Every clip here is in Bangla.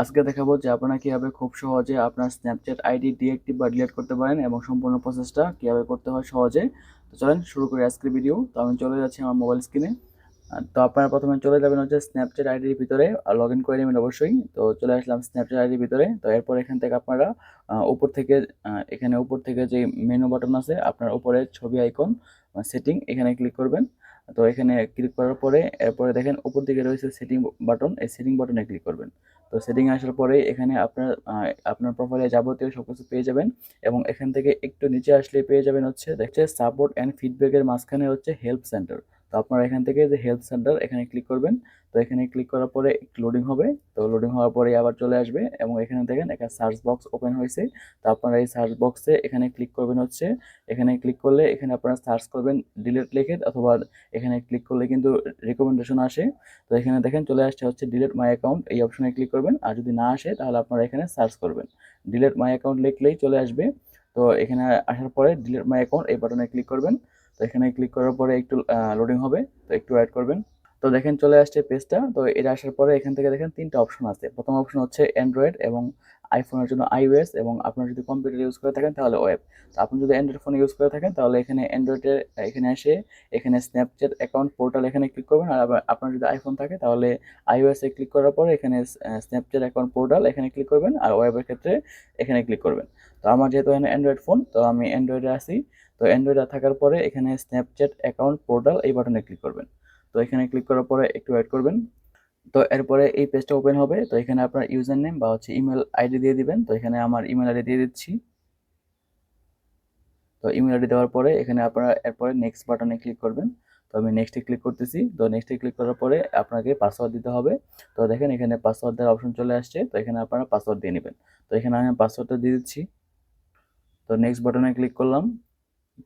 আজকে দেখাবো যে আপনারা কীভাবে খুব সহজে আপনার স্ন্যাপচ্যাট আইডি ডিএক্টিভ বা ডিলিট করতে পারেন এবং সম্পূর্ণ প্রসেসটা কীভাবে করতে হয় সহজে। তো চলেন শুরু করি আজকের ভিডিও তো আমি চলে যাচ্ছি আমার মোবাইল স্ক্রিনে তো আপনারা প্রথমে চলে যাবেন হচ্ছে স্ন্যাপচ্যাট আইডির ভিতরে লগ ইন করে নেবেন অবশ্যই। তো চলে আসলাম স্ন্যাপচ্যাট আইডির ভিতরে। তো এরপর এখান থেকে আপনারা উপর থেকে এখানে উপর থেকে যে মেনু বাটন আছে, আপনার উপরে ছবি আইকন সেটিং এখানে ক্লিক করবেন। তো এখানে ক্লিক করার পরে, এরপরে দেখেন উপর দিকে রয়েছে সেটিং বাটন এই সেটিং বাটনে ক্লিক করবেন। তো সেটিং আসার পরে এখানে আপনার আপনার প্রোফাইলে যাবতীয় সব কিছু পেয়ে যাবেন এবং এখান থেকে একটু নিচে আসলে পেয়ে যাবেন হচ্ছে, দেখছে সাপোর্ট অ্যান্ড ফিডব্যাকের মাঝখানে হচ্ছে হেল্প সেন্টার আপনারা এখান থেকে যে হেলথ সেন্টার এখানে ক্লিক করবেন। তো এখানে ক্লিক করার পরে লোডিং হবে। তো লোডিং হওয়ার পরে আবার চলে আসবে এবং এখানে দেখেন একটা সার্চ বক্স ওপেন হয়েছে। তো আপনারা এই সার্চ বক্সে এখানে ক্লিক করবেন হচ্ছে, এখানে ক্লিক করলে এখানে আপনারা সার্চ করবেন ডিলেট লিখে অথবা এখানে ক্লিক করলে কিন্তু রিকমেন্ডেশন আসে। তো এখানে দেখেন চলে আসছে হচ্ছে ডিলেট মাই অ্যাকাউন্ট এই অপশনে ক্লিক করবেন। আর যদি না আসে তাহলে আপনারা এখানে সার্চ করবেন। ডিলেট মাই অ্যাকাউন্ট লিখলেই চলে আসবে। তো এখানে আসার পরে ডিলেট মাই অ্যাকাউন্ট এই বাটনে ক্লিক করবেন। তো এখানে ক্লিক করার পরে একটু লোডিং হবে, তো একটু ওয়েট করবেন। তো দেখেন চলে আসছে পেজটা তো এটা আসার পরে এখান থেকে দেখেন তিনটা অপশন আছে। প্রথম অপশন হচ্ছে অ্যান্ড্রয়েড এবং আইফোনের জন্য আইওএস এবং আপনার যদি কম্পিউটার ইউজ করে থাকেন তাহলে ওয়েব তো আপনি যদি অ্যান্ড্রয়েড ফোন ইউজ করে থাকেন তাহলে এখানে অ্যান্ড্রয়েডের এখানে এসে এখানে স্ন্যাপচ্যাট অ্যাকাউন্ট পোর্টাল এখানে ক্লিক করবেন। আর আপনার যদি আইফোন থাকে তাহলে এ ক্লিক করার পরে এখানে স্ন্যাপচ্যাট অ্যাকাউন্ট পোর্টাল এখানে ক্লিক করবেন। আর ওয়েবের ক্ষেত্রে এখানে ক্লিক করবেন। তো আমার যেহেতু এখানে অ্যান্ড্রয়েড ফোন তো আমি অ্যান্ড্রয়েডে আসি তো অ্যান্ড্রয়েডে থাকার পরে এখানে স্ন্যাপচ্যাট অ্যাকাউন্ট পোর্টাল এই বাটনে ক্লিক করবেন। তো এখানে ক্লিক করার পরে একটু ওয়েট করবেন। তো এরপরে এই পেজটা ওপেন হবে। তো এখানে আপনার ইউজার নেম বা হচ্ছে ইমেল আইডি দিয়ে দিবেন। তো এখানে আমার ইমেল আইডি দিয়ে দিচ্ছি। তো ইমেল আইডি দেওয়ার পরে এখানে আপনারা এরপরে নেক্সট বাটনে ক্লিক করবেন। তো আমি নেক্সটে ক্লিক করতেছি। তো নেক্সটে ক্লিক করার পরে আপনাকে পাসওয়ার্ড দিতে হবে। তো দেখেন এখানে পাসওয়ার্ড দেওয়ার অপশন চলে আসছে। তো এখানে আপনারা পাসওয়ার্ড দিয়ে নেবেন। তো এখানে আমি পাসওয়ার্ডটা দিয়ে দিচ্ছি। তো নেক্সট বাটনে ক্লিক করলাম।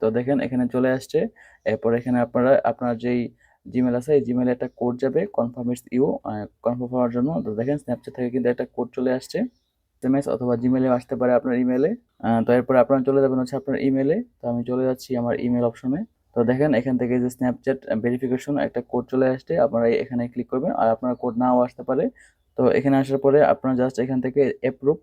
তো দেখেন এখানে চলে আসছে। এরপর এখানে আপনারা, আপনার যেই জিমেল আছে, এই জিমেলে একটা কোড যাবে কনফার্ম ইটস ইউ কনফার্ম হওয়ার জন্য। তো দেখেন স্ন্যাপচ্যাট থেকে কিন্তু একটা কোড চলে আসছে এসএমএস অথবা জিমেলে আসতে পারে আপনার ইমেলে তো এরপরে আপনারা চলে যাবেন হচ্ছে আপনার ইমেলে তো আমি চলে যাচ্ছি আমার ইমেল অপশনে তো দেখেন এখান থেকে যে স্ন্যাপচ্যাট ভেরিফিকেশন একটা কোড চলে আসছে, আপনারা এখানে ক্লিক করবেন। আর আপনার কোড নাও আসতে পারে। তো এখানে আসার পরে আপনারা জাস্ট এখান থেকে অ্যাপ্রুভ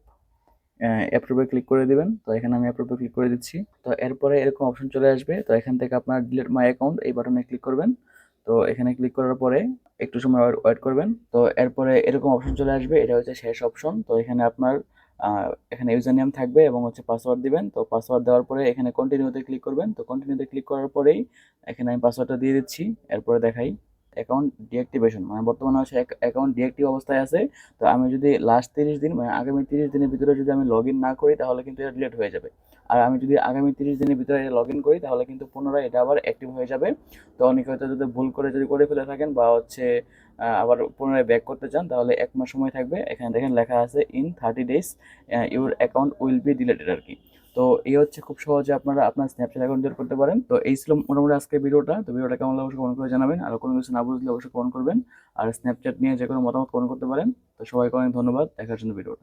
অ্যাপ্রুভে ক্লিক করে দিবেন। তো এখানে আমি অ্যাপ্রুভে ক্লিক করে দিচ্ছি। তো এরপরে এরকম অপশন চলে আসবে। তো এখান থেকে আপনার ডিলেট মাই অ্যাকাউন্ট এই বাটনে ক্লিক করবেন। তো এখানে ক্লিক করার পরে একটু সময় ওয়েট করবেন। তো এরপরে এরকম অপশন চলে আসবে। এটা হচ্ছে শেষ অপশন তো এখানে আপনার এখানে ইউজার নেম থাকবে এবং হচ্ছে পাসওয়ার্ড দিবেন। তো পাসওয়ার্ড দেওয়ার পরে এখানে কন্টিনিউতে ক্লিক করবেন। তো কন্টিনিউতে ক্লিক করার পরেই এখানে আমি পাসওয়ার্ডটা দিয়ে দিচ্ছি। এরপরে দেখাই। অ্যাকাউন্ট ডিঅ্যাক্টিভেশন মানে বর্তমানে হচ্ছে অ্যাকাউন্ট ডিঅ্যাক্টিভ অবস্থায় আছে। তো আমি যদি লাস্ট তিরিশ দিন মানে আগামী তিরিশ দিনের ভিতরে যদি আমি লগ না করি, তাহলে কিন্তু এটা ডিলিট হয়ে যাবে। আর আমি যদি আগামী তিরিশ দিনের ভিতরে লগ ইন করি, তাহলে কিন্তু পুনরায় এটা আবার অ্যাক্টিভ হয়ে যাবে। তো অনেকে হয়তো যদি ভুল করে যদি করে ফেলে থাকেন বা হচ্ছে আবার পুনরায় ব্যাক করতে চান, তাহলে এক মাস সময় থাকবে। এখানে দেখেন লেখা আছে in thirty days your account will be deleted আর কি। তো এই হচ্ছে খুব সহজে আপনারা আপনার স্ন্যাপচ্যাট অ্যাকাউন্ট ডিলিট করতে পারেন। তো এই ছিল মোটামুটি আজকে ভিডিওটা। তো ভিডিওটা কেমন অবশ্যই কমেন্ট করে জানাবেন। আর কোনো কিছু না বুঝলে অবশ্যই কমেন্ট করবেন। আর স্ন্যাপচ্যাট নিয়ে যে কোনো মতামত কমেন্ট করতে পারেন। তো সবাইকে অনেক ধন্যবাদ। দেখার জন্য ভিডিওটা।